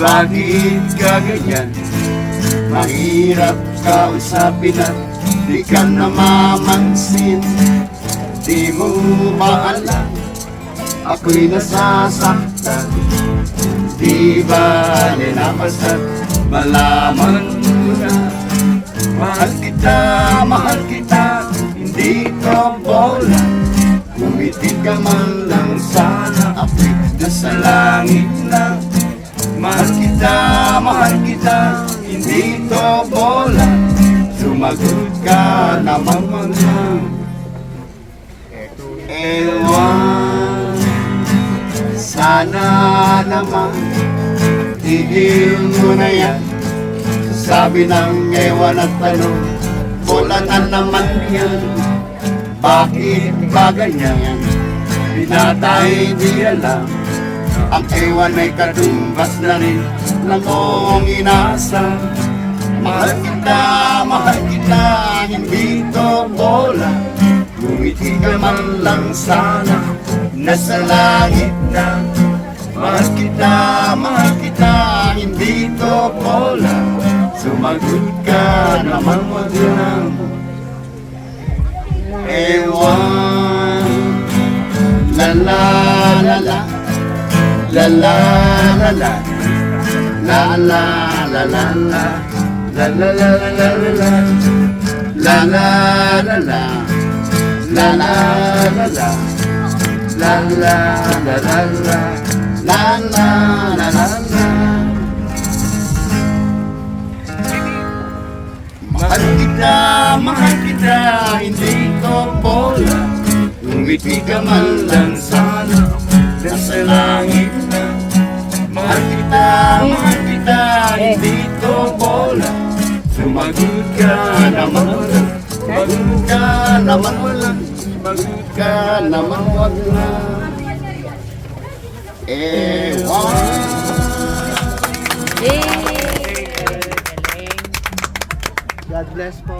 Bakit ka ganyan? Mahirap kausapin at di ka namamansin Di mo ba alam? Ako'y nasasaktan. Di ba ninamasat Malaman mo na. Mahal kita, mahal kita. Hindi ka bola. Kumitin ka man lang sana Ako'y nasa langit na Hindi bola Sumagot ka naman man lang Ewan Sana naman Tigil mo na yan. Sabi ng ewan at tanong Bola na naman yan Bakit ba ganyan? Pinatay di alam Ang ewan ay katumbas na rin Ng buong inasal Mahal kita, mahal kita Hindi to bola. Ngumiti ka man lang sana Nasa langit na. Mahal kita, mahal kita Hindi to bola. Sumagot ka naman wag lang Ewan. La la la la La la la la La la la la la La la la la la la la La la la la La la la la La la la la la La la la la Mahal kita, mahal kita, hindi ko bola Ngumiti ka man lang sana, nasa langit na Mahal kita, mahal kita, hindi ko bola Sumagot ka naman wala, sumagot ka naman wala Sumagot ka naman wala Ewan Yay! God bless po.